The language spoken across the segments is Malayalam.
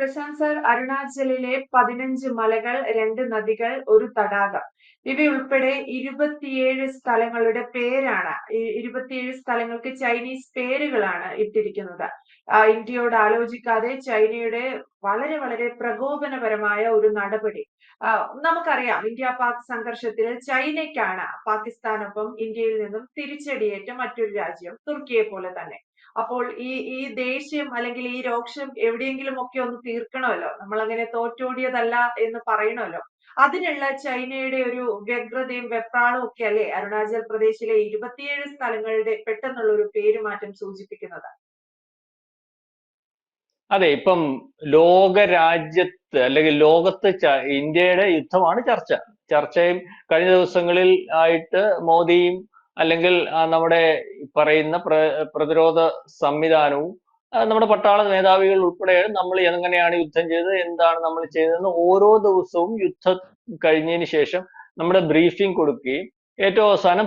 പ്രശാന്ത് സർ അരുണാചലിലെ പതിനഞ്ച് മലകൾ രണ്ട് നദികൾ ഒരു തടാകം. ഇവയുൾപ്പെടെ ഇരുപത്തിയേഴ് സ്ഥലങ്ങളുടെ പേരാണ്. ഇരുപത്തിയേഴ് സ്ഥലങ്ങൾക്ക് ചൈനീസ് പേരുകളാണ് ഇട്ടിരിക്കുന്നത്. ഇന്ത്യയോട് ആലോചിക്കാതെ ചൈനയുടെ വളരെ വളരെ പ്രകോപനപരമായ ഒരു നടപടി. നമുക്കറിയാം ഇന്ത്യ പാക് സംഘർഷത്തിൽ ചൈനയ്ക്കാണ് പാകിസ്ഥാനൊപ്പം ഇന്ത്യയിൽ നിന്നും തിരിച്ചടിയേറ്റ മറ്റൊരു രാജ്യം തുർക്കിയെ പോലെ തന്നെ. അപ്പോൾ ഈ ഈ ദേഷ്യം അല്ലെങ്കിൽ ഈ രോക്ഷം എവിടെയെങ്കിലും ഒക്കെ ഒന്ന് തീർക്കണമല്ലോ. നമ്മൾ അങ്ങനെ തോറ്റോടിയതല്ല എന്ന് പറയണമല്ലോ. അതിനുള്ള ചൈനയുടെ ഒരു വ്യഗ്രതയും വെപ്രാളവും ഒക്കെ അല്ലേ അരുണാചൽ പ്രദേശിലെ ഇരുപത്തിയേഴ് സ്ഥലങ്ങളുടെ പെട്ടെന്നുള്ള ഒരു പേരുമാറ്റം സൂചിപ്പിക്കുന്നത്? അതെ ഇപ്പം ലോക രാജ്യത്ത് അല്ലെങ്കിൽ ലോകത്ത് ഇന്ത്യയുടെ യുദ്ധമാണ് ചർച്ച. ചർച്ചയും കഴിഞ്ഞ ദിവസങ്ങളിൽ ആയിട്ട് മോദിയും അല്ലെങ്കിൽ നമ്മുടെ പറയുന്ന പ്ര- പ്രതിരോധ സംവിധാനവും നമ്മുടെ പട്ടാള മേധാവികൾ ഉൾപ്പെടെ നമ്മൾ എങ്ങനെയാണ് യുദ്ധം ചെയ്തത് എന്താണ് നമ്മൾ ചെയ്തതെന്ന് ഓരോ ദിവസവും യുദ്ധം കഴിഞ്ഞതിന് ശേഷം നമ്മുടെ ബ്രീഫിംഗ് കൊടുക്കുകയും ഏറ്റവും അവസാനം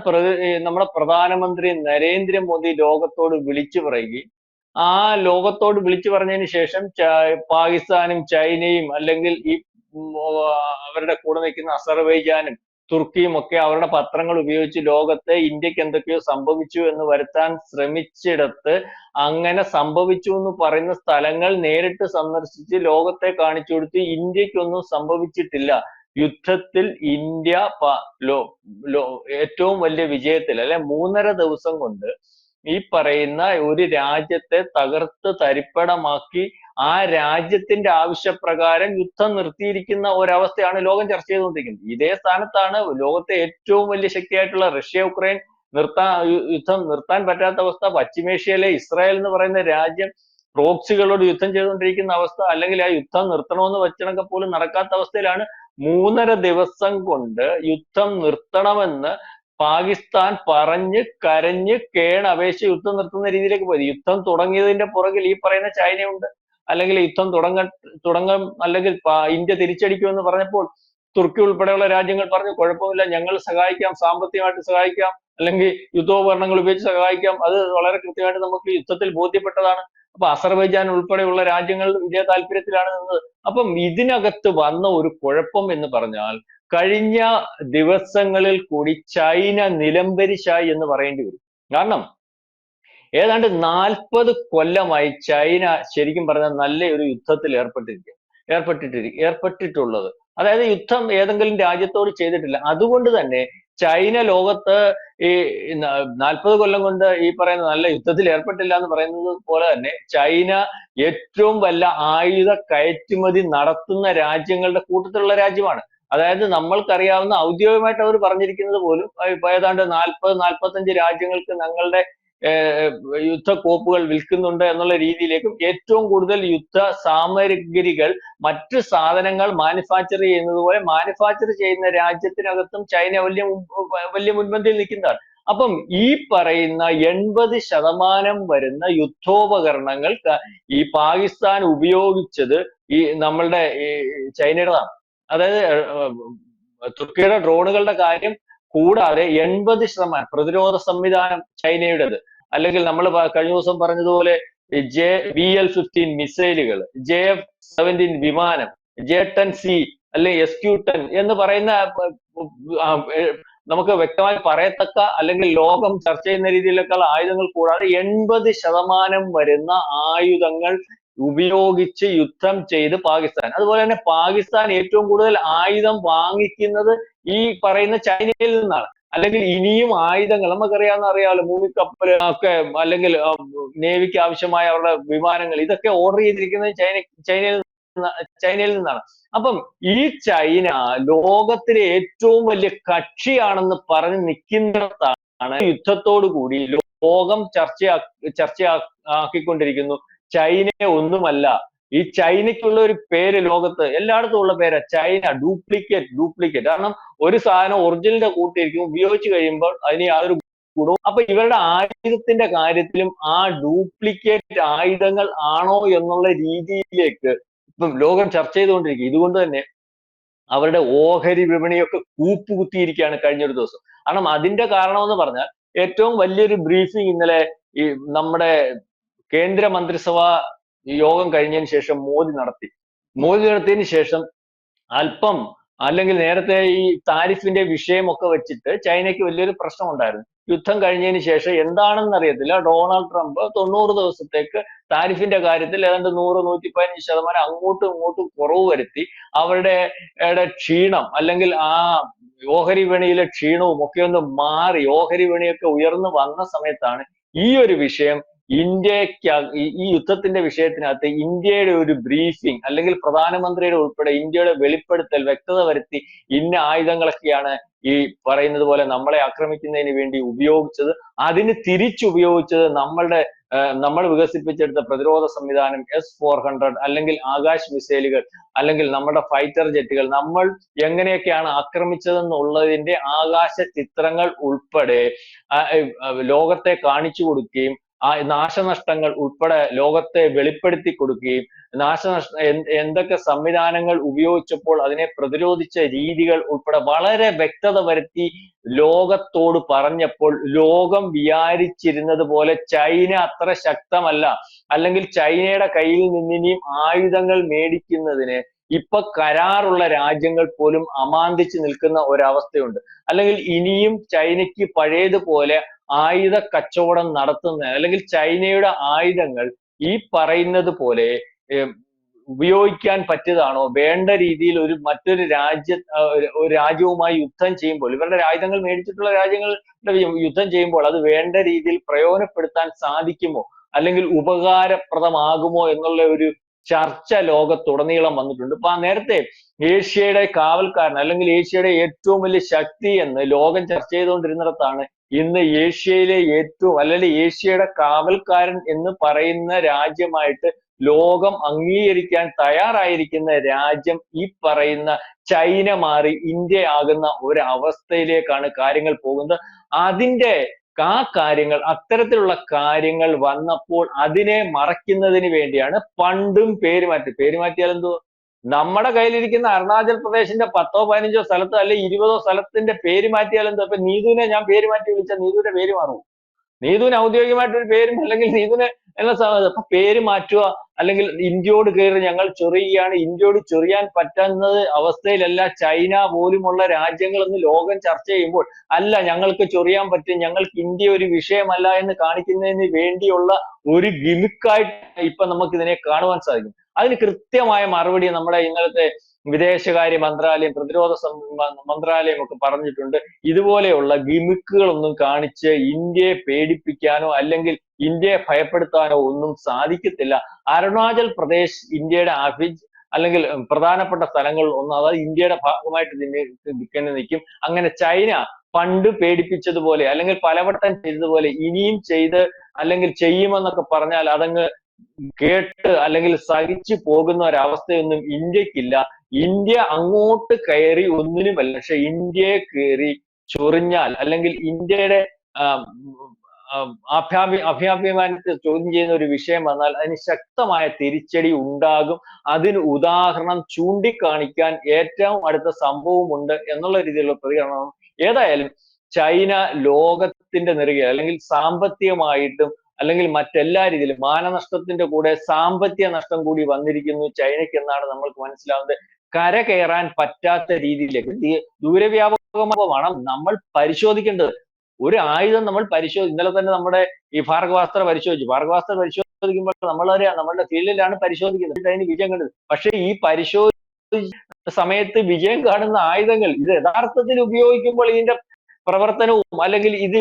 നമ്മുടെ പ്രധാനമന്ത്രി നരേന്ദ്രമോദി ലോകത്തോട് വിളിച്ചു പറയുകയും ആ ലോകത്തോട് വിളിച്ചു പറഞ്ഞതിന് ശേഷം പാകിസ്ഥാനും ചൈനയും അല്ലെങ്കിൽ ഈ അവരുടെ കൂടെ നിൽക്കുന്ന അസർബൈജാനും തുർക്കിയും ഒക്കെ അവരുടെ പത്രങ്ങൾ ഉപയോഗിച്ച് ലോകത്തെ ഇന്ത്യയ്ക്ക് എന്തൊക്കെയോ സംഭവിച്ചു എന്ന് വരുത്താൻ ശ്രമിച്ചിടത്ത് അങ്ങനെ സംഭവിച്ചു എന്ന് പറയുന്ന സ്ഥലങ്ങൾ നേരിട്ട് സന്ദർശിച്ച് ലോകത്തെ കാണിച്ചു കൊടുത്ത് ഇന്ത്യക്കൊന്നും സംഭവിച്ചിട്ടില്ല. യുദ്ധത്തിൽ ഇന്ത്യ ഏറ്റവും വലിയ വിജയത്തിൽ അല്ലെ മൂന്നര ദിവസം കൊണ്ട് ഈ പറയുന്ന ഒരു രാജ്യത്തെ തകർത്ത് തരിപ്പണമാക്കി ആ രാജ്യത്തിന്റെ ആവശ്യപ്രകാരം യുദ്ധം നിർത്തിയിരിക്കുന്ന ഒരവസ്ഥയാണ് ലോകം ചർച്ച ചെയ്തുകൊണ്ടിരിക്കുന്നത്. ഇതേ സ്ഥാനത്താണ് ലോകത്തെ ഏറ്റവും വലിയ ശക്തിയായിട്ടുള്ള റഷ്യ ഉക്രൈൻ നിർത്താൻ യുദ്ധം നിർത്താൻ പറ്റാത്ത അവസ്ഥ. പശ്ചിമേഷ്യയിലെ ഇസ്രായേൽ എന്ന് പറയുന്ന രാജ്യം പ്രോക്സികളോട് യുദ്ധം ചെയ്തുകൊണ്ടിരിക്കുന്ന അവസ്ഥ അല്ലെങ്കിൽ ആ യുദ്ധം നിർത്തണമെന്ന് വെച്ചണമൊക്കെ പോലും നടക്കാത്ത അവസ്ഥയിലാണ് മൂന്നര ദിവസം കൊണ്ട് യുദ്ധം നിർത്തണമെന്ന് പാകിസ്ഥാൻ പറഞ്ഞ് കരഞ്ഞ് കേണപേക്ഷിച്ച് യുദ്ധം നിർത്തുന്ന രീതിയിലേക്ക് പോയി യുദ്ധം തുടങ്ങിയതിന്റെ പുറകിൽ ഈ പറയുന്ന ചൈനയുണ്ട്. അല്ലെങ്കിൽ യുദ്ധം തുടങ്ങ തുടങ്ങും അല്ലെങ്കിൽ ഇന്ത്യ തിരിച്ചടിക്കുമെന്ന് പറഞ്ഞപ്പോൾ തുർക്കി ഉൾപ്പെടെയുള്ള രാജ്യങ്ങൾ പറഞ്ഞു കുഴപ്പമില്ല ഞങ്ങൾ സഹായിക്കാം സാമ്പത്തികമായിട്ട് സഹായിക്കാം അല്ലെങ്കിൽ യുദ്ധോപകരണങ്ങൾ ഉപയോഗിച്ച് സഹായിക്കാം. അത് വളരെ കൃത്യമായിട്ട് നമുക്ക് യുദ്ധത്തിൽ ബോധ്യപ്പെട്ടതാണ്. അപ്പൊ അസർബൈജാൻ ഉൾപ്പെടെയുള്ള രാജ്യങ്ങൾ വിജയ താല്പര്യത്തിലാണ് നിന്നത്. അപ്പം ഇതിനകത്ത് വന്ന ഒരു കുഴപ്പം എന്ന് പറഞ്ഞാൽ കഴിഞ്ഞ ദിവസങ്ങളിൽ കൂടി ചൈന നിലംപരിശായി എന്ന് പറയേണ്ടി വരും. കാരണം ഏതാണ്ട് നാൽപ്പത് കൊല്ലമായി ചൈന ശരിക്കും പറഞ്ഞാൽ നല്ലൊരു യുദ്ധത്തിൽ ഏർപ്പെട്ടിരിക്കുക ഏർപ്പെട്ടിട്ടിരി ഏർപ്പെട്ടിട്ടുള്ളത്. അതായത് യുദ്ധം ഏതെങ്കിലും രാജ്യത്തോട് ചെയ്തിട്ടില്ല. അതുകൊണ്ട് തന്നെ ചൈന ലോകത്ത് ഈ നാൽപ്പത് കൊല്ലം കൊണ്ട് ഈ പറയുന്ന നല്ല യുദ്ധത്തിൽ ഏർപ്പെട്ടില്ല എന്ന് പറയുന്നത് പോലെ തന്നെ ചൈന ഏറ്റവും വല്ല ആയുധ കയറ്റുമതി നടത്തുന്ന രാജ്യങ്ങളുടെ കൂട്ടത്തിലുള്ള രാജ്യമാണ്. അതായത് നമ്മൾക്കറിയാവുന്ന ഔദ്യോഗികമായിട്ട് അവർ പറഞ്ഞിരിക്കുന്നത് പോലും ഏതാണ്ട് നാൽപ്പത് നാൽപ്പത്തഞ്ച് രാജ്യങ്ങൾക്ക് ഞങ്ങളുടെ യുദ്ധക്കോപ്പുകൾ വിൽക്കുന്നുണ്ട് എന്നുള്ള രീതിയിലേക്കും ഏറ്റവും കൂടുതൽ യുദ്ധ സാമഗ്രികൾ മറ്റ് സാധനങ്ങൾ മാനുഫാക്ചർ ചെയ്യുന്നത് പോലെ മാനുഫാക്ചർ ചെയ്യുന്ന രാജ്യത്തിനകത്തും ചൈന വലിയ വലിയ മുൻപന്തിയിൽ നിൽക്കുന്നതാണ്. അപ്പം ഈ പറയുന്ന എൺപത് ശതമാനം വരുന്ന യുദ്ധോപകരണങ്ങൾ ഈ പാകിസ്ഥാൻ ഉപയോഗിച്ചത് ഈ നമ്മളുടെ ഈ ചൈനയുടേതാണ്. അതായത് തുർക്കിയുടെ ഡ്രോണുകളുടെ കാര്യം കൂടാതെ എൺപത് ശതമാനം പ്രതിരോധ സംവിധാനം ചൈനയുടേത്. അല്ലെങ്കിൽ നമ്മൾ കഴിഞ്ഞ ദിവസം പറഞ്ഞതുപോലെ ജെ വി എൽ ഫിഫ്റ്റീൻ മിസൈലുകൾ ജെ എഫ് സെവന്റീൻ വിമാനം ജെ ടെൻ സി അല്ലെങ്കിൽ എസ് ക്യു ടെൻ എന്ന് പറയുന്ന നമുക്ക് വ്യക്തമായി പറയത്തക്ക അല്ലെങ്കിൽ ലോകം ചർച്ച ചെയ്യുന്ന രീതിയിലേക്കുള്ള ആയുധങ്ങൾ കൂടാതെ എൺപത് ശതമാനം വരുന്ന ആയുധങ്ങൾ ഉപയോഗിച്ച് യുദ്ധം ചെയ്ത് പാകിസ്ഥാൻ. അതുപോലെ തന്നെ പാകിസ്ഥാൻ ഏറ്റവും കൂടുതൽ ആയുധം വാങ്ങിക്കുന്നത് ഈ പറയുന്ന ചൈനയിൽ നിന്നാണ്. അല്ലെങ്കിൽ ഇനിയും ആയുധങ്ങൾ നമുക്കറിയാവുന്ന അറിയാമല്ലോ മൂവി കപ്പൽ ഒക്കെ അല്ലെങ്കിൽ നേവിക്ക് ആവശ്യമായ അവരുടെ വിമാനങ്ങൾ ഇതൊക്കെ ഓർഡർ ചെയ്തിരിക്കുന്നത് ചൈന ചൈനയിൽ ചൈനയിൽ നിന്നാണ്. അപ്പം ഈ ചൈന ലോകത്തിലെ ഏറ്റവും വലിയ കക്ഷിയാണെന്ന് പറഞ്ഞ് നിൽക്കുന്നതാണ് യുദ്ധത്തോടു കൂടി ലോകം ചർച്ചയാ ചർച്ചയാക്കിക്കൊണ്ടിരിക്കുന്നു ചൈന ഒന്നുമല്ല ഈ ചൈനയ്ക്കുള്ള ഒരു പേര് ലോകത്ത് എല്ലായിടത്തും ഉള്ള പേരാ ചൈന ഡ്യൂപ്ലിക്കേറ്റ് ഡ്യൂപ്ലിക്കേറ്റ്. കാരണം ഒരു സാധനം ഒറിജിനലിന്റെ കൂട്ടിയിരിക്കും ഉപയോഗിച്ച് കഴിയുമ്പോൾ അതിന് യാതൊരു ഗുണവും അപ്പൊ ഇവരുടെ ആയുധത്തിന്റെ കാര്യത്തിലും ആ ഡ്യൂപ്ലിക്കേറ്റ് ആയുധങ്ങൾ ആണോ എന്നുള്ള രീതിയിലേക്ക് ഇപ്പം ലോകം ചർച്ച ചെയ്തുകൊണ്ടിരിക്കും ഇതുകൊണ്ട് തന്നെ അവരുടെ ഓഹരി വിപണിയൊക്കെ കൂപ്പുകുത്തിയിരിക്കുകയാണ് കഴിഞ്ഞൊരു ദിവസം. കാരണം അതിന്റെ കാരണം എന്ന് പറഞ്ഞാൽ ഏറ്റവും വലിയൊരു ബ്രീഫിംഗ് ഇന്നലെ ഈ നമ്മുടെ കേന്ദ്ര മന്ത്രിസഭ യോഗം കഴിഞ്ഞതിന് ശേഷം മോദി നടത്തി. മോദി നടത്തിയതിന് ശേഷം അല്പം അല്ലെങ്കിൽ നേരത്തെ ഈ താരിഫിന്റെ വിഷയമൊക്കെ വെച്ചിട്ട് ചൈനയ്ക്ക് വലിയൊരു പ്രശ്നം ഉണ്ടായിരുന്നു യുദ്ധം കഴിഞ്ഞതിന് ശേഷം എന്താണെന്ന് അറിയത്തില്ല. ഡൊണാൾഡ് ട്രംപ് തൊണ്ണൂറ് ദിവസത്തേക്ക് താരിഫിന്റെ കാര്യത്തിൽ ഏതാണ്ട് നൂറ് നൂറ്റി പതിനഞ്ച് ശതമാനം അങ്ങോട്ടും ഇങ്ങോട്ടും കുറവ് വരുത്തി അവരുടെ ക്ഷീണം അല്ലെങ്കിൽ ആ ഓഹരി വിപണിയിലെ ക്ഷീണവും ഒക്കെ ഒന്ന് മാറി ഓഹരി വിപണിയൊക്കെ ഉയർന്നു വന്ന സമയത്താണ് ഈ ഒരു വിഷയം ഇന്ത്യയ്ക്ക് ഈ യുദ്ധത്തിന്റെ വിഷയത്തിനകത്ത് ഇന്ത്യയുടെ ഒരു ബ്രീഫിംഗ് അല്ലെങ്കിൽ പ്രധാനമന്ത്രിയുടെ ഉൾപ്പെടെ ഇന്ത്യയുടെ വെളിപ്പെടുത്തൽ വ്യക്തത വരുത്തി ഇന്ന ആയുധങ്ങളൊക്കെയാണ് ഈ പറയുന്നത് പോലെ നമ്മളെ ആക്രമിക്കുന്നതിന് വേണ്ടി ഉപയോഗിച്ചത്. അതിന് തിരിച്ചുപയോഗിച്ചത് നമ്മളുടെ നമ്മൾ വികസിപ്പിച്ചെടുത്ത പ്രതിരോധ സംവിധാനം എസ് ഫോർ ഹൺഡ്രഡ് അല്ലെങ്കിൽ ആകാശ് മിസൈലുകൾ അല്ലെങ്കിൽ നമ്മുടെ ഫൈറ്റർ ജെറ്റുകൾ നമ്മൾ എങ്ങനെയൊക്കെയാണ് ആക്രമിച്ചതെന്നുള്ളതിന്റെ ആകാശ ചിത്രങ്ങൾ ഉൾപ്പെടെ ലോകത്തെ കാണിച്ചു കൊടുക്കുകയും ആ നാശനഷ്ടങ്ങൾ ഉൾപ്പെടെ ലോകത്തെ വെളിപ്പെടുത്തി കൊടുക്കുകയും നാശനഷ്ട എന്തൊക്കെ സംവിധാനങ്ങൾ ഉപയോഗിച്ചപ്പോൾ അതിനെ പ്രതിരോധിച്ച രീതികൾ ഉൾപ്പെടെ വളരെ വ്യക്തത വരുത്തി ലോകത്തോട് പറഞ്ഞപ്പോൾ ലോകം വിചാരിച്ചിരുന്നത് പോലെ ചൈന അത്ര ശക്തമല്ല. അല്ലെങ്കിൽ ചൈനയുടെ കയ്യിൽ നിന്നിനിയും ആയുധങ്ങൾ മേടിക്കുന്നതിന് ഇപ്പൊ കരാറുള്ള രാജ്യങ്ങൾ പോലും അമാന്തിച്ച് നിൽക്കുന്ന ഒരവസ്ഥയുണ്ട്. അല്ലെങ്കിൽ ഇനിയും ചൈനയ്ക്ക് പഴയതുപോലെ ആയുധ കച്ചവടം നടത്തുന്ന അല്ലെങ്കിൽ ചൈനയുടെ ആയുധങ്ങൾ ഈ പറയുന്നത് പോലെ ഉപയോഗിക്കാൻ പറ്റിയതാണോ? വേണ്ട രീതിയിൽ ഒരു മറ്റൊരു രാജ്യ ഒരു രാജ്യവുമായി യുദ്ധം ചെയ്യുമ്പോൾ ഇവരുടെ ആയുധങ്ങൾ മേടിച്ചിട്ടുള്ള രാജ്യങ്ങളുടെ യുദ്ധം ചെയ്യുമ്പോൾ അത് വേണ്ട രീതിയിൽ പ്രയോജനപ്പെടുത്താൻ സാധിക്കുമോ? അല്ലെങ്കിൽ ഉപകാരപ്രദമാകുമോ എന്നുള്ള ഒരു ചർച്ച ലോകത്തുടനീളം വന്നിട്ടുണ്ട്. ഇപ്പൊ നേരത്തെ ഏഷ്യയുടെ കാവൽക്കാരൻ അല്ലെങ്കിൽ ഏഷ്യയുടെ ഏറ്റവും വലിയ ശക്തി എന്ന് ലോകം ചർച്ച ചെയ്തുകൊണ്ടിരുന്നിടത്താണ് ഇന്ന് ഏഷ്യയിലെ ഏറ്റവും അല്ലെങ്കിൽ ഏഷ്യയുടെ കാവൽക്കാരൻ എന്ന് പറയുന്ന രാജ്യമായിട്ട് ലോകം അംഗീകരിക്കാൻ തയ്യാറായിരിക്കുന്ന രാജ്യം ഈ പറയുന്ന ചൈന മാറി ഇന്ത്യ ആകുന്ന ഒരവസ്ഥയിലേക്കാണ് കാര്യങ്ങൾ പോകുന്നത്. അതിന്റെ ആ കാര്യങ്ങൾ അത്തരത്തിലുള്ള കാര്യങ്ങൾ വന്നപ്പോൾ അതിനെ മറയ്ക്കുന്നതിന് വേണ്ടിയാണ് പണ്ടും പേര് മാറ്റി. പേര് മാറ്റിയാൽ എന്തോ നമ്മുടെ കയ്യിലിരിക്കുന്ന അരുണാചൽ പ്രദേശിന്റെ പത്തോ പതിനഞ്ചോ സ്ഥലത്തോ അല്ലെ ഇരുപതോ സ്ഥലത്തിന്റെ പേര് മാറ്റിയാൽ എന്തോ അപ്പൊ നീതുവിനെ ഞാൻ പേര് മാറ്റി വിളിച്ചാൽ നീതുവിന്റെ പേര് മാറും നീതുവിന് ഔദ്യോഗികമായിട്ടൊരു പേരും അല്ലെങ്കിൽ നീതുവിനെ എന്ന പേര് മാറ്റുക അല്ലെങ്കിൽ ഇന്ത്യയോട് കയറി ഞങ്ങൾ ചൊറിയുകയാണ്. ഇന്ത്യയോട് ചൊറിയാൻ പറ്റുന്നത് അവസ്ഥയിലല്ല. ചൈന പോലുമുള്ള രാജ്യങ്ങൾ എന്ന് ലോകം ചർച്ച ചെയ്യുമ്പോൾ അല്ല ഞങ്ങൾക്ക് ചൊറിയാൻ പറ്റും ഞങ്ങൾക്ക് ഇന്ത്യ ഒരു വിഷയമല്ല എന്ന് കാണിക്കുന്നതിന് വേണ്ടിയുള്ള ഒരു ഗിമിക്കായിട്ട് ഇപ്പൊ നമുക്ക് ഇതിനെ കാണുവാൻ സാധിക്കും. അതിന് കൃത്യമായ മറുപടി നമ്മുടെ ഇന്നലത്തെ വിദേശകാര്യ മന്ത്രാലയം പ്രതിരോധ മന്ത്രാലയം ഒക്കെ പറഞ്ഞിട്ടുണ്ട്. ഇതുപോലെയുള്ള ഗിമിക്കുകളൊന്നും കാണിച്ച് ഇന്ത്യയെ പേടിപ്പിക്കാനോ അല്ലെങ്കിൽ ഇന്ത്യയെ ഭയപ്പെടുത്താനോ ഒന്നും സാധിക്കത്തില്ല. അരുണാചൽ പ്രദേശ് ഇന്ത്യയുടെ അഭിജ് അല്ലെങ്കിൽ പ്രധാനപ്പെട്ട സ്ഥലങ്ങളിൽ ഒന്ന് അതായത് ഇന്ത്യയുടെ ഭാഗമായിട്ട് നിൽക്കുന്ന നിൽക്കും. അങ്ങനെ ചൈന പണ്ട് പേടിപ്പിച്ചതുപോലെ അല്ലെങ്കിൽ പലവട്ടം ചെയ്തതുപോലെ ഇനിയും ചെയ്ത് അല്ലെങ്കിൽ ചെയ്യുമെന്നൊക്കെ പറഞ്ഞാൽ അതങ്ങ് കേട്ട് അല്ലെങ്കിൽ സഹിച്ചു പോകുന്ന ഒരവസ്ഥയൊന്നും ഇന്ത്യക്കില്ല. ഇന്ത്യ അങ്ങോട്ട് കയറി ഒന്നിനുമല്ല പക്ഷെ ഇന്ത്യയെ കയറി ചൊറിഞ്ഞാൽ അല്ലെങ്കിൽ ഇന്ത്യയുടെ അഭ്യാഭി അഭ്യാഭിമാനത്തെ ചോദ്യം ചെയ്യുന്ന ഒരു വിഷയം വന്നാൽ അതിന് ശക്തമായ തിരിച്ചടി ഉണ്ടാകും. അതിന് ഉദാഹരണം ചൂണ്ടിക്കാണിക്കാൻ ഏറ്റവും അടുത്ത സംഭവമുണ്ട് എന്നുള്ള രീതിയിലുള്ള പ്രതികരണമാണ്. ഏതായാലും ചൈന ലോകത്തിന്റെ നെറുകയിൽ അല്ലെങ്കിൽ സാമ്പത്തികമായിട്ടും അല്ലെങ്കിൽ മറ്റെല്ലാ രീതിയിലും മാനനഷ്ടത്തിന്റെ കൂടെ സാമ്പത്തിക നഷ്ടം കൂടി വന്നിരിക്കുന്നു ചൈനയ്ക്ക് എന്നാണ് നമ്മൾക്ക് മനസ്സിലാവുന്നത്. കര കയറാൻ പറ്റാത്ത രീതിയിലേക്ക് ദൂരവ്യാപകമാണ് നമ്മൾ പരിശോധിക്കേണ്ടത്? ഒരു ആയുധം നമ്മൾ പരിശോധി ഇന്നലെ തന്നെ നമ്മുടെ ഈ ഭാർഗവാസ്ത്ര പരിശോധിച്ചു. ഭാർഗവാസ്ത്ര പരിശോധിക്കുമ്പോൾ നമ്മളൊരു നമ്മളുടെ ഫീൽഡിലാണ് പരിശോധിക്കുന്നത്. അതിന് വിജയം കണ്ടത്. പക്ഷേ ഈ പരിശോധി സമയത്ത് വിജയം കാണുന്ന ആയുധങ്ങൾ ഇത് യഥാർത്ഥത്തിൽ ഉപയോഗിക്കുമ്പോൾ ഇതിന്റെ പ്രവർത്തനവും അല്ലെങ്കിൽ ഇത്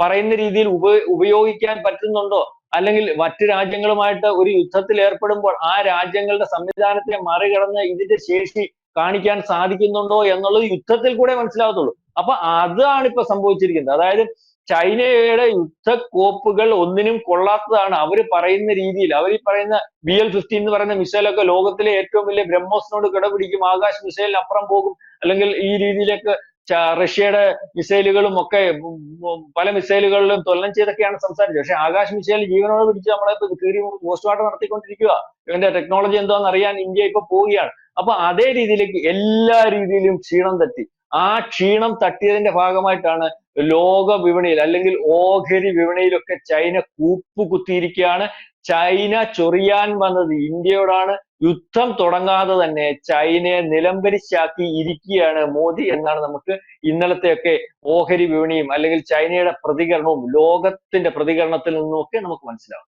പറയുന്ന രീതിയിൽ ഉപയോഗിക്കാൻ പറ്റുന്നുണ്ടോ? അല്ലെങ്കിൽ മറ്റു രാജ്യങ്ങളുമായിട്ട് ഒരു യുദ്ധത്തിൽ ഏർപ്പെടുമ്പോൾ ആ രാജ്യങ്ങളുടെ സംവിധാനത്തെ മറികടന്ന് ഇതിന്റെ ശേഷി കാണിക്കാൻ സാധിക്കുന്നുണ്ടോ എന്നുള്ളത് യുദ്ധത്തിൽ കൂടെ മനസ്സിലാവത്തുള്ളൂ. അപ്പൊ അതാണ് ഇപ്പൊ സംഭവിച്ചിരിക്കുന്നത്. അതായത് ചൈനയുടെ യുദ്ധക്കോപ്പുകൾ ഒന്നിനും കൊള്ളാത്തതാണ് അവർ പറയുന്ന രീതിയിൽ. അവർ ഈ പറയുന്ന ബി എൽ ഫിഫ്റ്റി എന്ന് പറയുന്ന മിസൈലൊക്കെ ലോകത്തിലെ ഏറ്റവും വലിയ ബ്രഹ്മോസിനോട് കിടപിടിക്കും. ആകാശ് മിസൈലിന് അപ്പുറം പോകും. അല്ലെങ്കിൽ ഈ രീതിയിലേക്ക് റഷ്യയുടെ മിസൈലുകളും ഒക്കെ പല മിസൈലുകളിലും തൊല്ലം ചെയ്തൊക്കെയാണ് സംസാരിച്ചത്. പക്ഷെ ആകാശ് മിസൈൽ ജീവനോട് പിടിച്ച് നമ്മളെ കീറി പോസ്റ്റ്മോർട്ടം നടത്തിക്കൊണ്ടിരിക്കുക ഇവന്റെ ടെക്നോളജി എന്താണെന്ന് അറിയാൻ ഇന്ത്യ ഇപ്പൊ പോവുകയാണ്. അപ്പൊ അതേ രീതിയിലേക്ക് എല്ലാ രീതിയിലും ക്ഷീണം തെറ്റി ആ ക്ഷീണം തട്ടിയതിന്റെ ഭാഗമായിട്ടാണ് ലോക വിപണിയിൽ അല്ലെങ്കിൽ ഓഹരി വിപണിയിലൊക്കെ ചൈന കൂപ്പുകുത്തിയിരിക്കുകയാണ് ചൈന ചൊറിയാൻ വന്നത് ഇന്ത്യയോടാണ്. യുദ്ധം തുടങ്ങാതെ തന്നെ ചൈനയെ നിലംപരിശാക്കി ഇരിക്കുകയാണ് മോദി എന്നാണ് നമുക്ക് ഇന്നലത്തെയൊക്കെ ഓഹരി വിപണിയും അല്ലെങ്കിൽ ചൈനയുടെ പ്രതികരണവും ലോകത്തിന്റെ പ്രതികരണത്തിൽ നിന്നുമൊക്കെ നമുക്ക് മനസ്സിലാവും